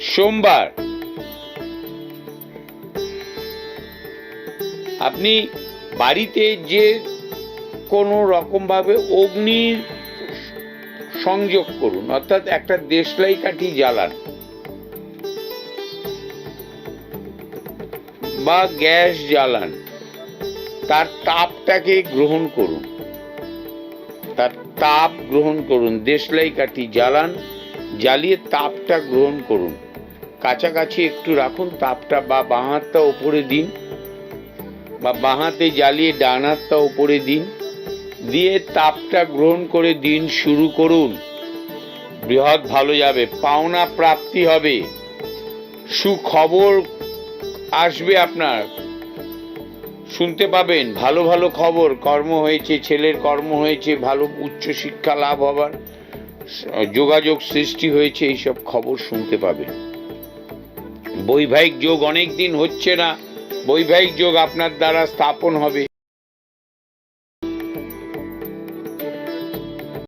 সোমবার। আপনি বাড়িতে যে কোনো রকমভাবে অগ্নির সংযোগ করুন, অর্থাৎ একটা দেশলাই কাঠি জ্বালান বা গ্যাস জ্বালান, তার তাপটাকে গ্রহণ করুন। তার তাপ গ্রহণ করুন, দেশলাই কাঠি জ্বালান, জ্বালিয়ে তাপটা গ্রহণ করুন। কাছাকাছি একটু রাখুন, তাপটা বা বাঁ হাতটা ওপরে দিন বা বাঁ হাতে জ্বালিয়ে ডান হাতটা ওপরে দিন। দিয়ে তাপটা গ্রহণ করে দিন শুরু করুন। বৃহৎ ভালো যাবে, পাওনা প্রাপ্তি হবে। সুখবর আসবে আপনার। শুনতে পাবেন, ভালো ভালো খবর, কর্ম হয়েছে, ছেলের কর্ম হয়েছে, ভালো উচ্চ শিক্ষা লাভ হবার যোগাযোগ সৃষ্টি হয়েছে, এইসব খবর শুনতে পাবেন। বৈবাহিক যোগ অনেক দিন হচ্ছে না। বৈবাহিক যোগ আপনার দ্বারা স্থাপন হবে।